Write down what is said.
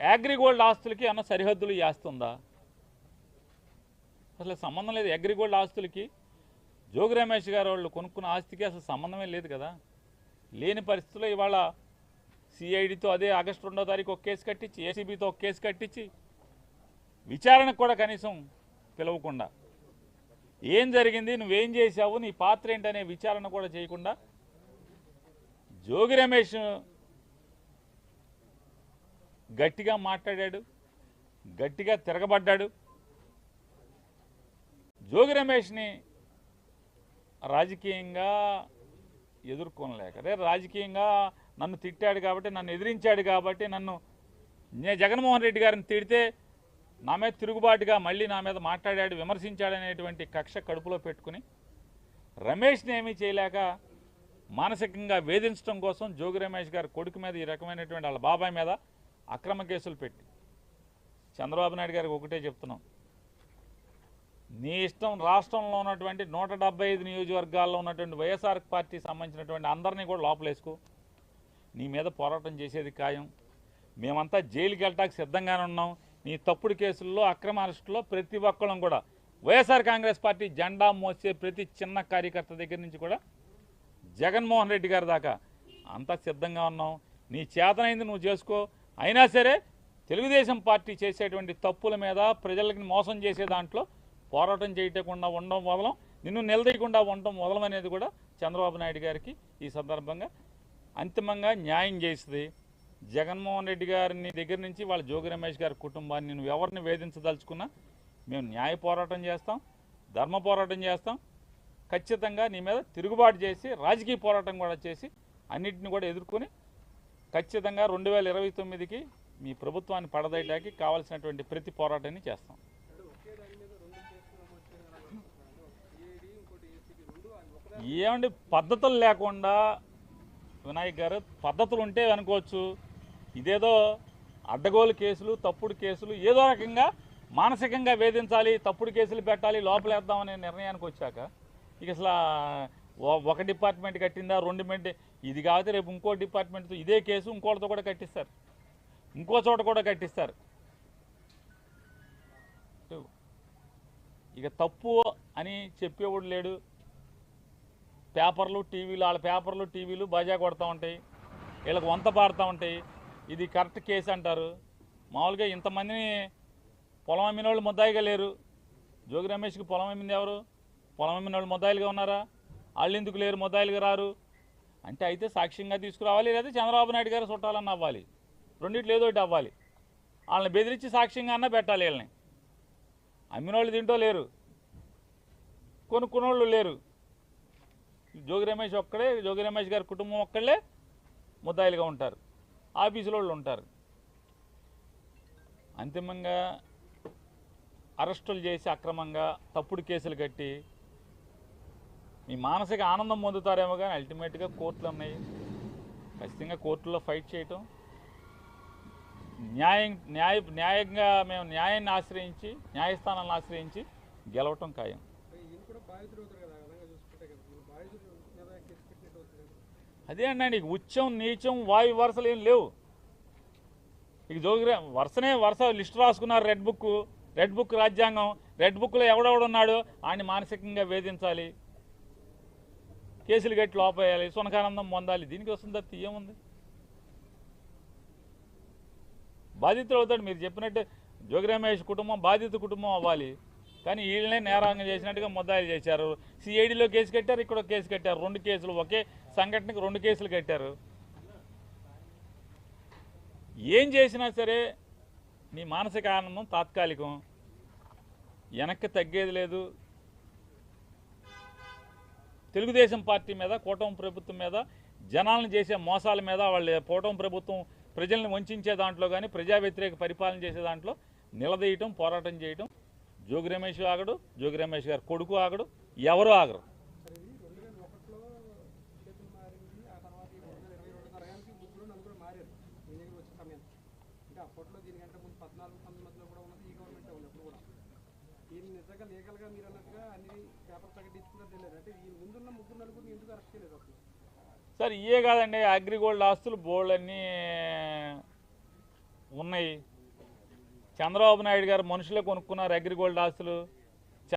అగ్రిగోల్డ్ ఆస్తులకి అన్న సరిహద్దులు చేస్తుందా? అసలు సంబంధం లేదు. అగ్రిగోల్డ్ ఆస్తులకి జోగి రమేష్ గారు వాళ్ళు కొనుక్కున్న ఆస్తికి అసలు సంబంధమే లేదు కదా. లేని పరిస్థితుల్లో ఇవాళ సిఐడితో అదే ఆగస్టు రెండో తారీఖు ఒక కేసు కట్టించి ఏసీబీతో ఒక కేసు కట్టించి విచారణకు కూడా కనీసం పిలవకుండా. ఏం జరిగింది? నువ్వేం చేశావు? నీ పాత్ర ఏంటనే విచారణ కూడా చేయకుండా జోగి రమేష్ గట్టిగా మాట్లాడాడు గట్టిగా తిరగబడ్డాడు. జోగి రమేష్ని రాజకీయంగా ఎదుర్కొనలేక అదే రాజకీయంగా నన్ను తిట్టాడు కాబట్టి నన్ను ఎదిరించాడు కాబట్టి నన్ను నే జగన్మోహన్ రెడ్డి గారిని తిడితే నా మీద తిరుగుబాటుగా మళ్ళీ నా మీద మాట్లాడాడు విమర్శించాడనేటువంటి కక్ష కడుపులో పెట్టుకుని రమేష్ని ఏమీ చేయలేక మానసికంగా వేధించడం కోసం జోగి రమేష్ గారి కొడుకు మీద ఈ రకమైనటువంటి వాళ్ళ బాబాయ్ మీద అక్రమ కేసులు పెట్టి. చంద్రబాబు నాయుడు గారికి ఒకటే చెప్తున్నాం. నీ ఇష్టం రాష్ట్రంలో ఉన్నటువంటి నూట డెబ్బై ఐదు నియోజకవర్గాల్లో ఉన్నటువంటి వైఎస్ఆర్ పార్టీ సంబంధించినటువంటి అందరినీ కూడా లోపలేసుకో. నీ మీద పోరాటం చేసేది ఖాయం. మేమంతా జైలుకి వెళ్ళటానికి సిద్ధంగానే ఉన్నాం. నీ తప్పుడు కేసుల్లో అక్రమ అరెస్టులో ప్రతి ఒక్కళ్ళం కూడా వైఎస్ఆర్ కాంగ్రెస్ పార్టీ జెండా మోసే ప్రతి చిన్న కార్యకర్త దగ్గర నుంచి కూడా జగన్మోహన్ రెడ్డి గారి దాకా అంతా సిద్ధంగా ఉన్నాం. నీ చేతనైంది నువ్వు చేసుకో. అయినా సరే తెలుగుదేశం పార్టీ చేసేటువంటి తప్పుల మీద ప్రజలకి మోసం చేసే దాంట్లో పోరాటం చేయకుండా ఉండడం వదలం నిన్ను నిలదీయకుండా ఉండడం మొదలం అనేది కూడా చంద్రబాబు నాయుడు గారికి ఈ సందర్భంగా అంతిమంగా న్యాయం చేస్తుంది జగన్మోహన్ రెడ్డి గారిని దగ్గర నుంచి వాళ్ళ జోగి రమేష్ గారి కుటుంబాన్ని నువ్వు ఎవరిని వేధించదలుచుకున్నా మేము న్యాయ పోరాటం చేస్తాం ధర్మ పోరాటం చేస్తాం. ఖచ్చితంగా నీ మీద తిరుగుబాటు చేసి రాజకీయ పోరాటం కూడా చేసి అన్నిటిని కూడా ఎదుర్కొని ఖచ్చితంగా రెండు వేల ఇరవై తొమ్మిదికి మీ ప్రభుత్వాన్ని పడదయటానికి కావాల్సినటువంటి ప్రతి పోరాటాన్ని చేస్తాం. ఏమండి పద్ధతులు లేకుండా వినాయక్ గారు పద్ధతులు ఉంటే అనుకోవచ్చు. ఇదేదో అడ్డగోలు కేసులు తప్పుడు కేసులు ఏదో రకంగా మానసికంగా వేధించాలి తప్పుడు కేసులు పెట్టాలి లోపలేద్దామనే నిర్ణయానికి వచ్చాక ఇక అసలు ఒక డిపార్ట్మెంట్ కట్టిందా రెండు మెంట్ ఇది కాదు రేపు ఇంకో డిపార్ట్మెంట్తో ఇదే కేసు ఇంకోటితో కూడా కట్టిస్తారు. ఇంకో చోట కూడా కట్టిస్తారు. ఇక తప్పు అని చెప్పేవాడు లేడు. పేపర్లు టీవీలు వాళ్ళ పేపర్లు టీవీలు బాజా కొడతా ఉంటాయి. వీళ్ళకి వంత పాడుతూ ఉంటాయి. ఇది కరెక్ట్ కేసు అంటారు. మామూలుగా ఇంతమందిని పొలం అమ్మిన వాళ్ళు ముద్దాయిగా లేరు. జోగి రమేష్కి పొలం అమ్మింది ఎవరు? పొలం అమ్మిన వాళ్ళు ముద్దాయిలుగా ఉన్నారా? వాళ్ళు ఎందుకు లేరు? మొదాయిలుగా రారు. అంటే అయితే సాక్ష్యంగా తీసుకురావాలి లేదా చంద్రబాబు నాయుడు గారు చుట్టాలన్న అవ్వాలి. రెండిట్లు ఏదో ఒకటి అవ్వాలి. వాళ్ళని బెదిరించి సాక్ష్యంగా అన్న పెట్టాలి వీళ్ళని. అమ్మిన వాళ్ళు తింటో లేరు. కొనుక్కున్నోళ్ళు లేరు. జోగి రమేష్ ఒక్కడే జోగి రమేష్ గారి కుటుంబం ఒక్కళ్ళే ముద్దాయిలుగా ఉంటారు. ఆఫీసులో వాళ్ళు ఉంటారు. అంతిమంగా అరెస్టులు చేసి అక్రమంగా తప్పుడు కేసులు కట్టి మీ మానసిక ఆనందం పొందుతారేమో కానీ అల్టిమేట్గా కోర్టులు ఉన్నాయి. ఖచ్చితంగా కోర్టులో ఫైట్ చేయటం. న్యాయం న్యాయ న్యాయంగా మేము న్యాయాన్ని ఆశ్రయించి న్యాయస్థానాలను ఆశ్రయించి గెలవటం ఖాయం. అదే అండి ఉచ్చం నీచం వాయు వరుసలు ఏం లేవు. ఇక జోగిరా వరుసనే వరుస లిస్ట్ రాసుకున్నారు రెడ్ బుక్ రెడ్ బుక్ రాజ్యాంగం. రెడ్ బుక్లో ఎవడెవడున్నాడో ఆయన మానసికంగా వేధించాలి. కేసులు కట్టి లోపేయాలి సునకానందం పొందాలి దీనికి వస్తుంది తప్పితే ఏముంది? బాధితులు అవుతాడు మీరు చెప్పినట్టు జోగిరమేష్ కుటుంబం బాధిత కుటుంబం అవ్వాలి. కానీ వీళ్ళనే నేరాంగం చేసినట్టుగా ముద్దాయిలు చేశారు. సిఐడిలో కేసు కట్టారు ఇక్కడ కేసు కట్టారు. రెండు కేసులు ఒకే సంఘటనకు రెండు కేసులు కట్టారు. ఏం చేసినా సరే నీ మానసిక ఆనందం తాత్కాలికం. వెనక్కి తగ్గేది లేదు తెలుగుదేశం పార్టీ మీద కూటమి ప్రభుత్వం మీద జనాలను చేసే మోసాల మీద వాళ్ళ కూటమి ప్రభుత్వం ప్రజల్ని వంచే దాంట్లో కానీ ప్రజా వ్యతిరేక పరిపాలన చేసే దాంట్లో నిలదీయటం పోరాటం చేయటం జోగి రమేష్ ఆగడు జోగి రమేష్ గారు కొడుకు ఆగడు ఎవరు ఆగరు. అప్పట్లో దీనికంటే ముందు పద్నాలుగు కూడా ఈయన నిజంగా లీగల్గా మీరు అన్నట్టుగా అన్ని పేపర్ ప్రకటించుకున్నది తెలియదు అంటే ఈ ముందున్న ముగ్గురు నలుగురిని ఎందుకు అరెస్ట్ చేయలేదు అసలు? సార్ ఇయే కాదండి అగ్రిగోల్డ్ ఆస్తులు బోర్డు అన్నీ ఉన్నాయి. చంద్రబాబు నాయుడు గారు మనుషులే కొనుక్కున్నారు అగ్రిగోల్డ్ ఆస్తులు.